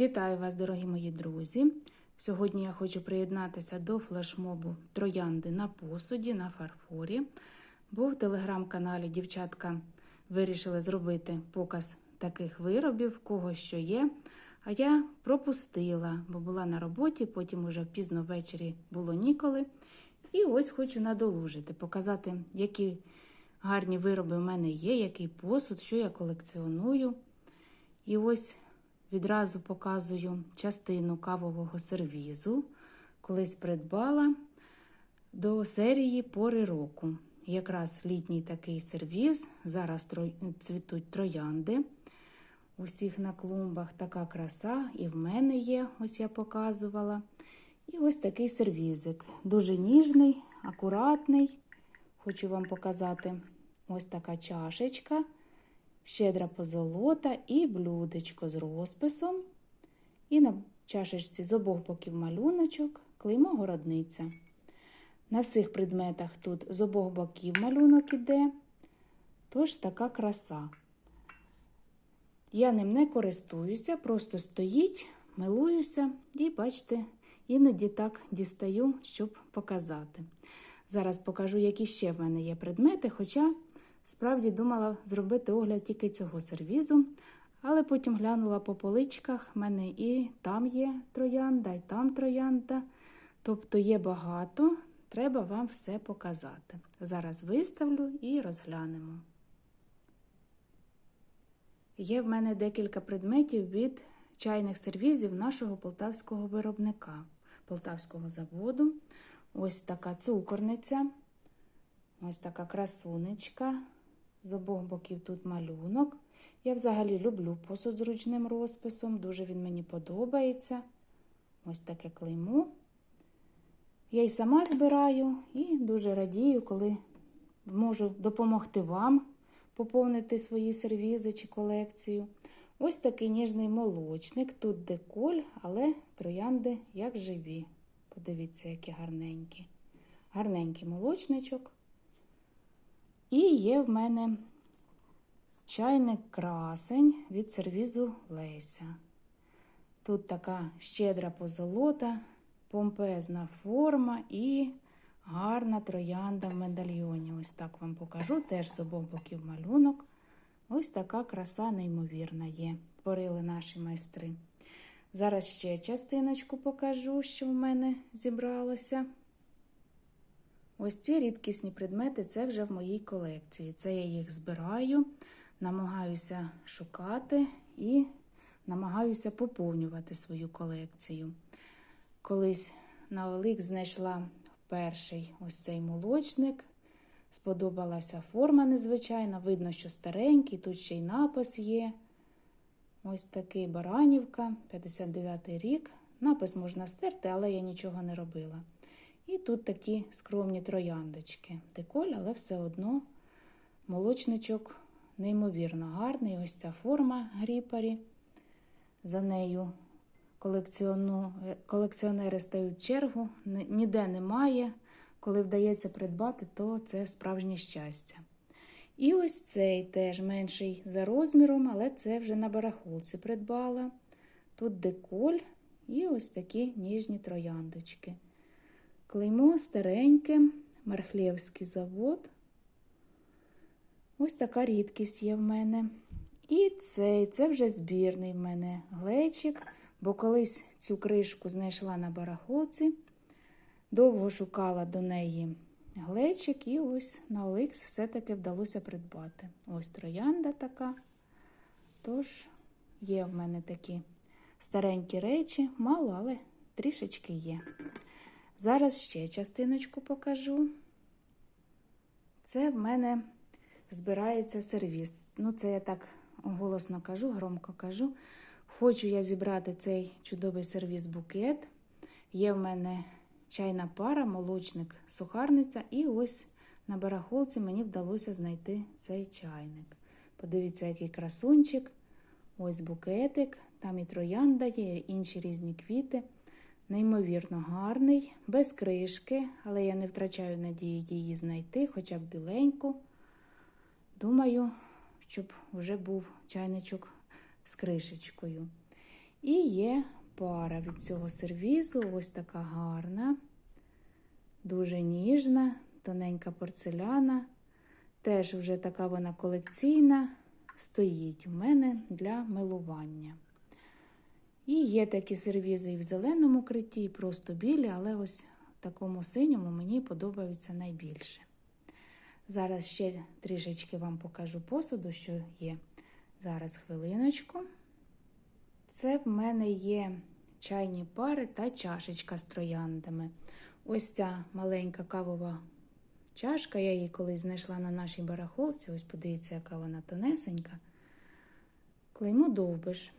Вітаю вас, дорогі мої друзі! Сьогодні я хочу приєднатися до флешмобу Троянди на посуді на фарфорі. Бо в телеграм-каналі дівчатка вирішили зробити показ таких виробів, кого що є. А я пропустила, бо була на роботі, потім уже пізно ввечері було ніколи. І ось хочу надолужити, показати, які гарні вироби в мене є, який посуд, що я колекціоную. І ось відразу показую частину кавового сервізу. Колись придбала до серії пори року. Якраз літній такий сервіз. Зараз цвітуть троянди. Усіх на клумбах така краса, і в мене є, ось я показувала. І ось такий сервізик. Дуже ніжний, акуратний. Хочу вам показати ось така чашечка щедра позолота і блюдечко з розписом. І на чашечці з обох боків малюночок, клеймо городниця. На всіх предметах тут з обох боків малюнок іде, тож така краса. Я ним не користуюся, просто стоїть, милуюся і, бачите, іноді так дістаю, щоб показати. Зараз покажу, які ще в мене є предмети, хоча Справді думала зробити огляд тільки цього сервізу, але потім глянула по поличках, в мене і там є троянда, і там троянда. Тобто є багато, треба вам все показати. Зараз виставлю і розглянемо. Є в мене декілька предметів від чайних сервізів нашого полтавського виробника, полтавського заводу. Ось така цукорниця, ось така красунечка. З обох боків тут малюнок. Я взагалі люблю посуд з ручним розписом, дуже він мені подобається. Ось таке клеймо. Я й сама збираю і дуже радію, коли можу допомогти вам поповнити свої сервізи чи колекцію. Ось такий ніжний молочник. Тут деколь, але троянди як живі. Подивіться, які гарненькі. Гарненький молочничок. І є в мене чайник красень від сервізу Леся. Тут така щедра позолота, помпезна форма і гарна троянда в медальйоні. Ось так вам покажу, теж з обох боків малюнок. Ось така краса, неймовірна є. Творили наші майстри. Зараз ще частиночку покажу, що в мене зібралося. Ось ці рідкісні предмети це вже в моїй колекції. Це я їх збираю, намагаюся шукати і намагаюся поповнювати свою колекцію. Колись на Олик знайшла перший ось цей молочник. Сподобалася форма незвичайна, видно, що старенький, тут ще й напис є. Ось такий Баранівка, 59 й рік. Напис можна стерти, але я нічого не робила. І тут такі скромні трояндочки. Деколь, але все одно молочничок неймовірно гарний. Ось ця форма гріпарі. За нею колекціонери стають чергу, ніде немає. Коли вдається придбати, то це справжнє щастя. І ось цей теж менший за розміром, але це вже на барахолці придбала. Тут деколь і ось такі ніжні трояндочки. Клеймо стареньке, Мархлєвський завод. Ось така рідкість є в мене. І цей, це вже збірний в мене глечик, бо колись цю кришку знайшла на барахолці. Довго шукала до неї глечик, і ось на Оликс все-таки вдалося придбати. Ось троянда така. Тож, є в мене такі старенькі речі, мало, але трішечки є. Зараз ще частиночку покажу. Це в мене збирається сервіс. Ну, це я так голосно кажу, громко кажу. Хочу я зібрати цей чудовий сервіс-букет. Є в мене чайна пара, молочник, сухарниця, і ось на барахолці мені вдалося знайти цей чайник. Подивіться, який красунчик. Ось букетик, там і троянда є, і інші різні квіти. Неймовірно гарний, без кришки, але я не втрачаю надії її знайти, хоча б біленьку. Думаю, щоб вже був чайничок з кришечкою. І є пара від цього сервізу, ось така гарна, дуже ніжна, тоненька порцеляна. Теж вже така вона колекційна, стоїть у мене для милування. І є такі сервізи і в зеленому критті, і просто білі, але ось в такому синьому мені подобаються найбільше. Зараз ще трішечки вам покажу посуду, що є. Зараз хвилиночку. Це в мене є чайні пари та чашечка з трояндами. Ось ця маленька кавова чашка. Я її колись знайшла на нашій барахолці. Ось подивіться, яка вона тонесенька. Клеймо довбиш.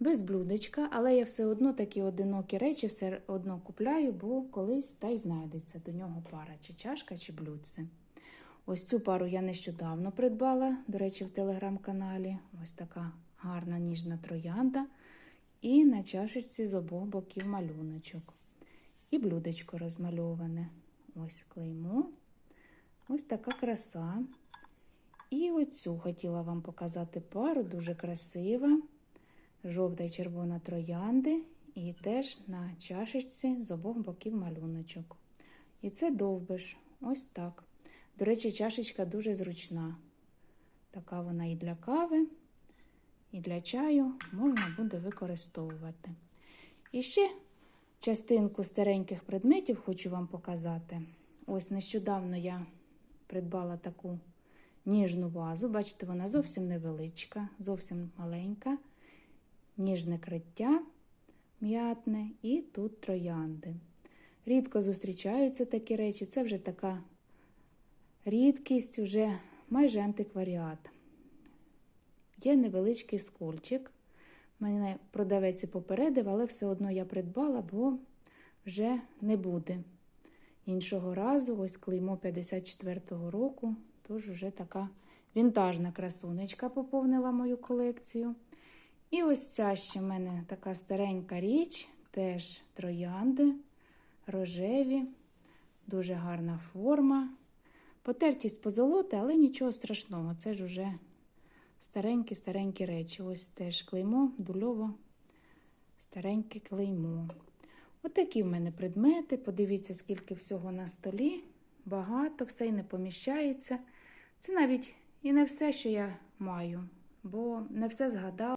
Без блюдечка, але я все одно такі одинокі речі все одно купляю, бо колись та й знайдеться до нього пара, чи чашка, чи блюдце. Ось цю пару я нещодавно придбала, до речі, в телеграм-каналі. Ось така гарна ніжна троянда. І на чашечці з обох боків малюночок. І блюдечко розмальоване. Ось клеймо. Ось така краса. І оцю хотіла вам показати пару, дуже красива. Жовта і червона троянди. І теж на чашечці з обох боків малюночок. І це довбиш. Ось так. До речі, чашечка дуже зручна. Така вона і для кави, і для чаю можна буде використовувати. І ще частинку стареньких предметів хочу вам показати. Ось нещодавно я придбала таку ніжну вазу. Бачите, вона зовсім невеличка, зовсім маленька, ніжне криття м'ятне і тут троянди. Рідко зустрічаються такі речі, це вже така рідкість, вже майже антикваріат. Є невеличкий скольчик. Мене продавець і попередив, але все одно я придбала, бо вже не буде. Іншого разу, ось клеймо 54-го року, тож вже така вінтажна красунечка поповнила мою колекцію. І ось ця ще в мене така старенька річ, теж троянди, рожеві, дуже гарна форма. Потертість позолоти, але нічого страшного. Це ж уже старенькі-старенькі речі. Ось теж клеймо, дульово, стареньке клеймо. Отакі в мене предмети. Подивіться, скільки всього на столі. Багато, все й не поміщається. Це навіть і не все, що я маю, бо не все згадала.